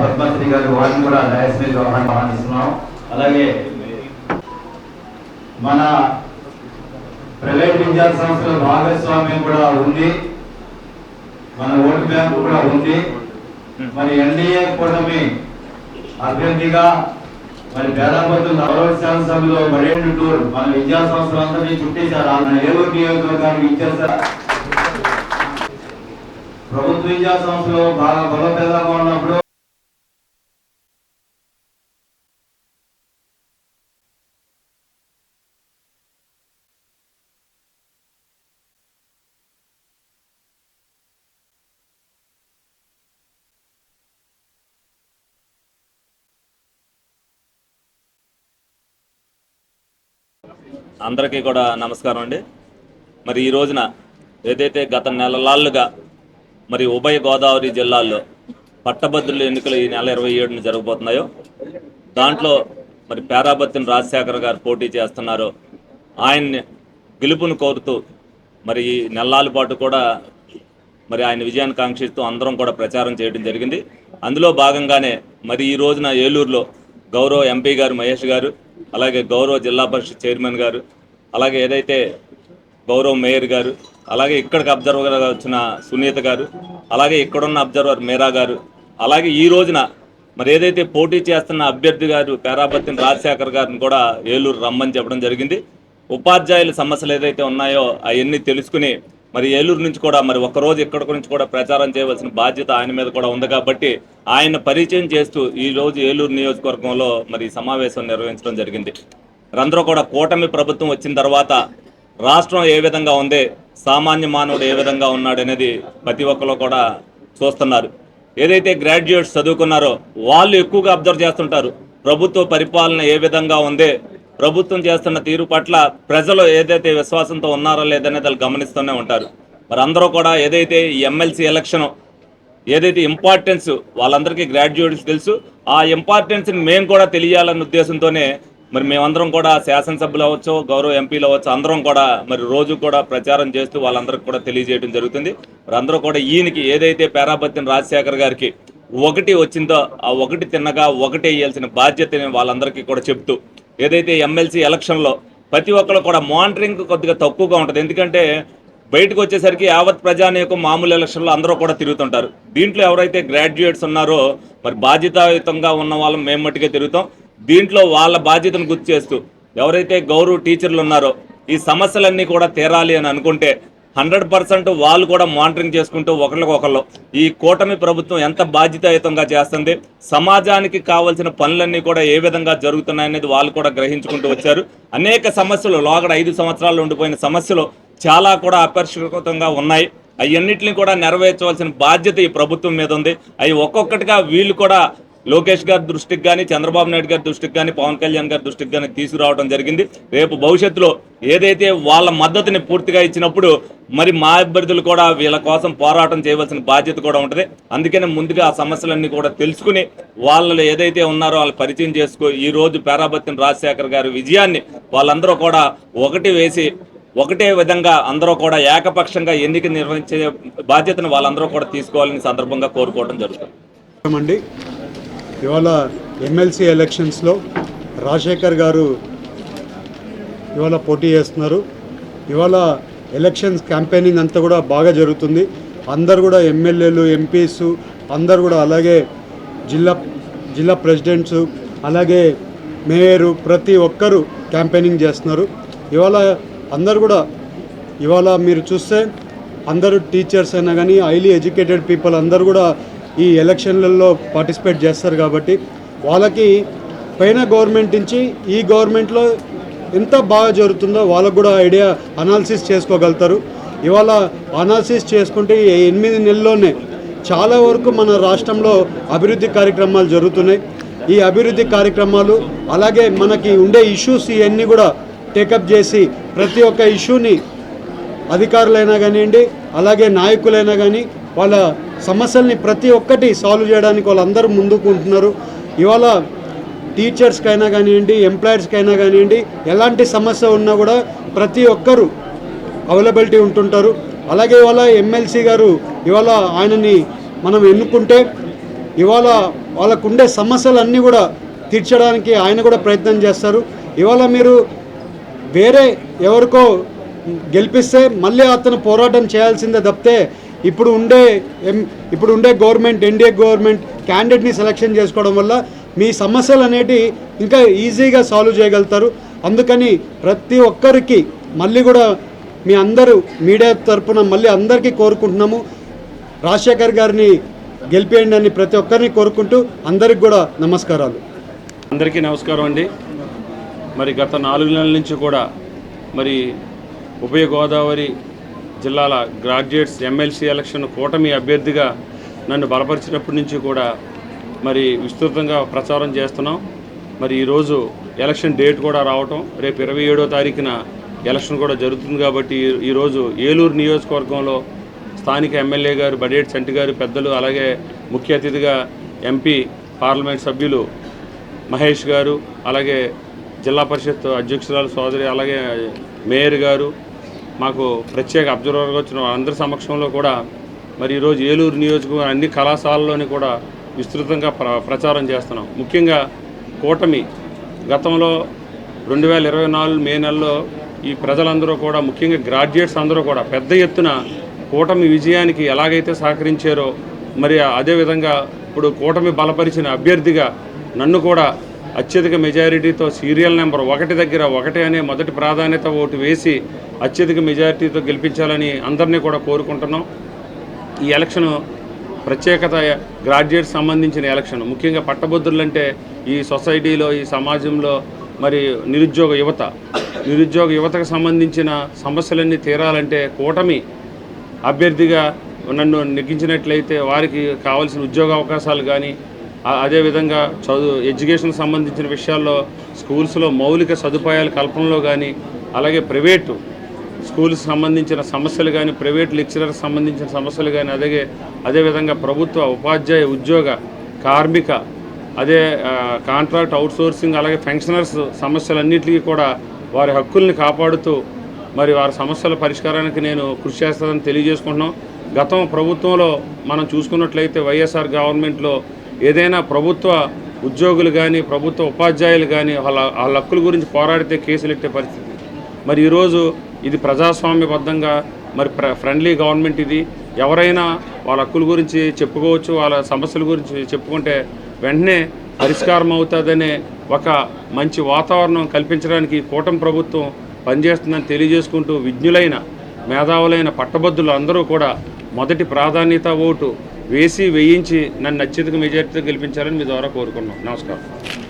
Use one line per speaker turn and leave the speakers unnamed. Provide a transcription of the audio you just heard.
పద్మశ్రీ గారు వారిని కూడా డయాస్ మీద ఆహ్వానిస్తున్నాం అలాగే మన ప్రైవేట్ విద్యా సంస్థల భాగస్వామ్యం కూడా ఉంది. మన ఓటు బ్యాంకు కూడా ఉంది. మరి ఎన్డీఏ కూటమి అభ్యర్థిగా మరి పేదాపతులు నలభై శాసనసభలో పడేడు టూర్ మన విద్యా సంస్థలందరినీ చుట్టేశారు. ఆయన ఏలూరు నియోజకవర్గానికి ఇచ్చేస్తారు ప్రభుత్వ విద్యా సంస్థలో బాగా బలోపేతంగా ఉన్నప్పుడు
అందరికీ కూడా నమస్కారం అండి. మరి ఈ రోజున ఏదైతే గత నెలలాళ్ళుగా మరి ఉభయ గోదావరి జిల్లాల్లో పట్టభద్రుల ఎన్నికలు ఈ నెల ఇరవై ఏడున జరగబోతున్నాయో దాంట్లో మరి పేరాబత్తిన రాజశేఖర్ గారు పోటీ చేస్తున్నారు ఆయన్ని గెలుపును కోరుతూ మరి ఈ నెలల పాటు కూడా మరి ఆయన విజయాన్ని కాంక్షిస్తూ అందరం కూడా ప్రచారం చేయడం జరిగింది. అందులో భాగంగానే మరి ఈ రోజున ఏలూరులో గౌరవ ఎంపీ గారు మహేష్ గారు అలాగే గౌరవ జిల్లా పరిషత్ చైర్మన్ గారు అలాగే ఏదైతే గౌరవ మేయర్ గారు అలాగే ఇక్కడికి అబ్జర్వర్గా వచ్చిన సునీత గారు అలాగే ఇక్కడున్న అబ్జర్వర్ మీరా గారు అలాగే ఈ రోజున మరి ఏదైతే పోటీ చేస్తున్న అభ్యర్థి గారు పేరాబత్తిన రాజశేఖర్ గారిని కూడా ఏలూరు రమ్మని చెప్పడం జరిగింది. ఉపాధ్యాయుల సమస్యలు ఏదైతే ఉన్నాయో అవన్నీ తెలుసుకుని మరి ఏలూరు నుంచి కూడా మరి ఒక్కరోజు ఇక్కడ నుంచి కూడా ప్రచారం చేయవలసిన బాధ్యత ఆయన మీద కూడా ఉంది కాబట్టి ఆయన పరిచయం చేస్తూ ఈ రోజు ఏలూరు నియోజకవర్గంలో మరి సమావేశం నిర్వహించడం జరిగింది. అందరూ కూడా కూటమి ప్రభుత్వం వచ్చిన తర్వాత రాష్ట్రం ఏ విధంగా ఉంది సామాన్య మానవుడు ఏ విధంగా ఉన్నాడు అనేది ప్రతి ఒక్కరు కూడా చూస్తున్నారు. ఏదైతే గ్రాడ్యుయేట్స్ చదువుకున్నారో వాళ్ళు ఎక్కువగా అబ్జర్వ్ చేస్తుంటారు ప్రభుత్వ పరిపాలన ఏ విధంగా ఉంది ప్రభుత్వం చేస్తున్న తీరు పట్ల ప్రజలు ఏదైతే విశ్వాసంతో ఉన్నారో లేదనేది వాళ్ళు గమనిస్తూనే ఉంటారు. మరి అందరూ కూడా ఏదైతే ఈ ఎమ్మెల్సీ ఎలక్షన్ ఏదైతే ఇంపార్టెన్స్ వాళ్ళందరికీ గ్రాడ్యుయేట్స్ తెలుసు ఆ ఇంపార్టెన్స్ని మేము కూడా తెలియాలన్న ఉద్దేశంతోనే మరి మేమందరం కూడా శాసనసభ్యులు అవ్వచ్చు గౌరవ ఎంపీలు అవ్వచ్చు అందరం కూడా మరి రోజు కూడా ప్రచారం చేస్తూ వాళ్ళందరికీ కూడా తెలియజేయడం జరుగుతుంది. మరి అందరూ కూడా ఈయనకి ఏదైతే పేరాబత్తిన రాజశేఖర్ గారికి ఒకటి వచ్చిందో ఆ ఒకటి తిన్నగా ఒకటి వేయాల్సిన బాధ్యతని వాళ్ళందరికీ కూడా చెప్తూ ఏదైతే ఎమ్మెల్సీ ఎలక్షన్లో ప్రతి ఒక్కరు కూడా మానిటరింగ్ కొద్దిగా తక్కువగా ఉంటుంది. ఎందుకంటే బయటకు వచ్చేసరికి యావత్ ప్రజానీకం మామూలు ఎలక్షన్లో అందరూ కూడా తిరుగుతుంటారు. దీంట్లో ఎవరైతే గ్రాడ్యుయేట్స్ ఉన్నారో మరి బాధ్యతాయుతంగా ఉన్న వాళ్ళం మేము మట్టుకే తిరుగుతాం. దీంట్లో వాళ్ళ బాధ్యతను గుర్తు చేస్తూ ఎవరైతే గౌరవ టీచర్లు ఉన్నారో ఈ సమస్యలన్నీ కూడా తీరాలి అని అనుకుంటే హండ్రెడ్ పర్సెంట్ వాళ్ళు కూడా మానిటరింగ్ చేసుకుంటూ ఒకరికొకళ్ళు ఈ కూటమి ప్రభుత్వం ఎంత బాధ్యతాయుతంగా చేస్తుంది సమాజానికి కావాల్సిన పనులన్నీ కూడా ఏ విధంగా జరుగుతున్నాయనేది వాళ్ళు కూడా గ్రహించుకుంటూ వచ్చారు. అనేక సమస్యలు లోగడ ఐదు సంవత్సరాలు ఉండిపోయిన సమస్యలు చాలా కూడా అపరిష్కృతంగా ఉన్నాయి. అవన్నింటిని కూడా నెరవేర్చవలసిన బాధ్యత ఈ ప్రభుత్వం మీద ఉంది. అవి ఒక్కొక్కటిగా వీళ్ళు కూడా లోకేష్ గారి దృష్టికి కానీ చంద్రబాబు నాయుడు గారి దృష్టికి కానీ పవన్ కళ్యాణ్ గారి దృష్టికి కానీ తీసుకురావడం జరిగింది. రేపు భవిష్యత్తులో ఏదైతే వాళ్ళ మద్దతుని పూర్తిగా ఇచ్చినప్పుడు మరి మా అభ్యర్థులు కూడా వీళ్ళ కోసం పోరాటం చేయవలసిన బాధ్యత కూడా ఉంటుంది. అందుకనే ముందుగా ఆ సమస్యలన్నీ కూడా తెలుసుకుని వాళ్ళు ఏదైతే ఉన్నారో వాళ్ళు పరిచయం చేసుకో ఈ రోజు పేరాబత్తిన రాజశేఖర్ గారి విజయాన్ని వాళ్ళందరూ కూడా ఒకటి వేసి ఒకటే విధంగా అందరూ కూడా ఏకపక్షంగా ఎన్నిక నిర్వహించే బాధ్యతను వాళ్ళందరూ కూడా తీసుకోవాలని సందర్భంగా కోరుకోవడం జరుగుతుంది.
ఇవాళ ఎమ్మెల్సీ ఎలక్షన్స్లో రాజశేఖర్ గారు ఇవాళ పోటీ చేస్తున్నారు. ఇవాళ ఎలక్షన్స్ క్యాంపెయినింగ్ అంతా కూడా బాగా జరుగుతుంది. అందరు కూడా ఎమ్మెల్యేలు ఎంపీస్ అందరు కూడా అలాగే జిల్లా జిల్లా ప్రెసిడెంట్స్ అలాగే మేయరు ప్రతి ఒక్కరు క్యాంపెయినింగ్ చేస్తున్నారు. ఇవాళ అందరు కూడా ఇవాళ మీరు చూస్తే అందరూ టీచర్స్ అయినా కానీ హైలీ ఎడ్యుకేటెడ్ పీపుల్ అందరూ కూడా ఈ ఎలక్షన్లలో పార్టిసిపేట్ చేస్తారు కాబట్టి వాళ్ళకి పైన గవర్నమెంట్ నుంచి ఈ గవర్నమెంట్లో ఎంత బాగా జరుగుతుందో వాళ్ళకు కూడా ఐడియా అనాలిసిస్ చేసుకోగలుగుతారు. ఇవాళ అనాలిసిస్ చేసుకుంటే ఈ ఎనిమిది నెలల్లోనే చాలా వరకు మన రాష్ట్రంలో అభివృద్ధి కార్యక్రమాలు జరుగుతున్నాయి. ఈ అభివృద్ధి కార్యక్రమాలు అలాగే మనకి ఉండే ఇష్యూస్ ఇవన్నీ కూడా టేకప్ చేసి ప్రతి ఒక్క ఇష్యూని అధికారులైనా కానివ్వండి అలాగే నాయకులైనా కానీ వాళ్ళ సమస్యల్ని ప్రతి ఒక్కటి సాల్వ్ చేయడానికి వాళ్ళందరూ ముందుకు ఉంటున్నారు ఇవాళ టీచర్స్కైనా కానివ్వండి ఎంప్లాయర్స్కైనా కానివ్వండి ఎలాంటి సమస్య ఉన్నా కూడా ప్రతి ఒక్కరు అవైలబిలిటీ ఉంటుంటారు. అలాగే ఇవాళ ఎమ్మెల్సీ గారు ఇవాళ ఆయనని మనం ఎన్నుకుంటే ఇవాళ వాళ్ళకు ఉండే సమస్యలన్నీ కూడా తీర్చడానికి ఆయన కూడా ప్రయత్నం చేస్తారు. ఇవాళ మీరు వేరే ఎవరికో గెలిపిస్తే మళ్ళీ అతను పోరాటం చేయాల్సిందే తప్పితే ఇప్పుడు ఉండే ఎం- ఇప్పుడు ఉండే గవర్నమెంట్ ఎన్డీఏ గవర్నమెంట్ క్యాండిడేట్ని సెలెక్షన్ చేసుకోవడం వల్ల మీ సమస్యలు అనేటి ఇంకా ఈజీగా సాల్వ్ చేయగలుగుతారు. అందుకని ప్రతి ఒక్కరికి మళ్ళీ కూడా మీ అందరూ మీడియా తరపున మళ్ళీ అందరికీ కోరుకుంటున్నాము. రాజశేఖర్ గారిని గెలిపేయండి అని ప్రతి ఒక్కరిని కోరుకుంటూ అందరికి కూడా నమస్కారాలు.
అందరికీ నమస్కారం అండి. మరి గత నాలుగు నెలల నుంచి కూడా మరి ఉభయ గోదావరి జిల్లాల గ్రాడ్యుయేట్స్ ఎమ్మెల్సీ ఎలక్షన్ కూటమి అభ్యర్థిగా నన్ను బలపరిచినప్పటి నుంచి కూడా మరి విస్తృతంగా ప్రచారం చేస్తున్నాం. మరి ఈరోజు ఎలక్షన్ డేట్ కూడా రావటం రేపు ఇరవై ఏడో తారీఖున ఎలక్షన్ కూడా జరుగుతుంది కాబట్టి ఈరోజు ఏలూరు నియోజకవర్గంలో స్థానిక ఎమ్మెల్యే గారు బడేటి చంటి గారు పెద్దలు అలాగే ముఖ్య అతిథిగా ఎంపీ పార్లమెంట్ సభ్యులు మహేష్ గారు అలాగే జిల్లా పరిషత్ అధ్యక్షురాలు సోదరి అలాగే మేయర్ గారు మాకు ప్రత్యేక అబ్జర్వర్గా వచ్చిన వాళ్ళందరి సమక్షంలో కూడా మరి ఈరోజు ఏలూరు నియోజకవర్గం అన్ని కళాశాలలోని కూడా విస్తృతంగా ప్ర ప్రచారం చేస్తున్నాం. ముఖ్యంగా కూటమి గతంలో రెండు వేల ఇరవై నాలుగు మే నెలలో ఈ ప్రజలందరూ కూడా ముఖ్యంగా గ్రాడ్యుయేట్స్ అందరూ కూడా పెద్ద ఎత్తున కూటమి విజయానికి ఎలాగైతే సహకరించారో మరి అదేవిధంగా ఇప్పుడు కూటమి బలపరిచిన అభ్యర్థిగా నన్ను కూడా అత్యధిక మెజారిటీతో సీరియల్ నెంబర్ ఒకటి దగ్గర ఒకటి అనే మొదటి ప్రాధాన్యత ఓటు వేసి అత్యధిక మెజారిటీతో గెలిపించాలని అందరినీ కూడా కోరుకుంటున్నాం. ఈ ఎలక్షన్ ప్రత్యేకత గ్రాడ్యుయేట్ సంబంధించిన ఎలక్షన్. ముఖ్యంగా పట్టభద్రులంటే ఈ సొసైటీలో ఈ సమాజంలో మరి నిరుద్యోగ యువత. నిరుద్యోగ యువతకు సంబంధించిన సమస్యలన్నీ తీరాలంటే కూటమి అభ్యర్థిగా నన్ను నెగ్గించినట్లయితే వారికి కావాల్సిన ఉద్యోగ అవకాశాలు కానీ అదేవిధంగా చదువు ఎడ్యుకేషన్ సంబంధించిన విషయాల్లో స్కూల్స్లో మౌలిక సదుపాయాల కల్పనలో కానీ అలాగే ప్రైవేటు స్కూల్స్ సంబంధించిన సమస్యలు కానీ ప్రైవేట్ లెక్చరర్స్ సంబంధించిన సమస్యలు కానీ అదే అదేవిధంగా ప్రభుత్వ ఉపాధ్యాయ ఉద్యోగ కార్మిక అదే కాంట్రాక్ట్ అవుట్సోర్సింగ్ అలాగే పెన్షనర్స్ సమస్యలన్నింటికీ కూడా వారి హక్కుల్ని కాపాడుతూ మరి వారి సమస్యల పరిష్కారానికి నేను కృషి చేస్తానని తెలియజేసుకుంటున్నాం. గతం ప్రభుత్వంలో మనం చూసుకున్నట్లయితే వైఎస్ఆర్ గవర్నమెంట్లో ఏదైనా ప్రభుత్వ ఉద్యోగులు కానీ ప్రభుత్వ ఉపాధ్యాయులు కానీ వాళ్ళ వాళ్ళ హక్కుల గురించి పోరాడితే కేసులు ఎట్టే పరిస్థితి? మరి ఈరోజు ఇది ప్రజాస్వామ్యబద్ధంగా మరి ప్ర ఫ్రెండ్లీ గవర్నమెంట్ ఇది. ఎవరైనా వాళ్ళ హక్కుల గురించి చెప్పుకోవచ్చు వాళ్ళ సమస్యల గురించి చెప్పుకుంటే వెంటనే పరిష్కారం అవుతుందనే ఒక మంచి వాతావరణం కల్పించడానికి కూటమి ప్రభుత్వం పనిచేస్తుందని తెలియజేసుకుంటూ విజ్ఞులైన మేధావులైన పట్టభద్రులు అందరూ కూడా మొదటి ప్రాధాన్యత ఓటు వేసి వేయించి నన్ను అత్యధిక మెజార్టీతో గెలిపించాలని మీ ద్వారా కోరుకున్నాం. నమస్కారం.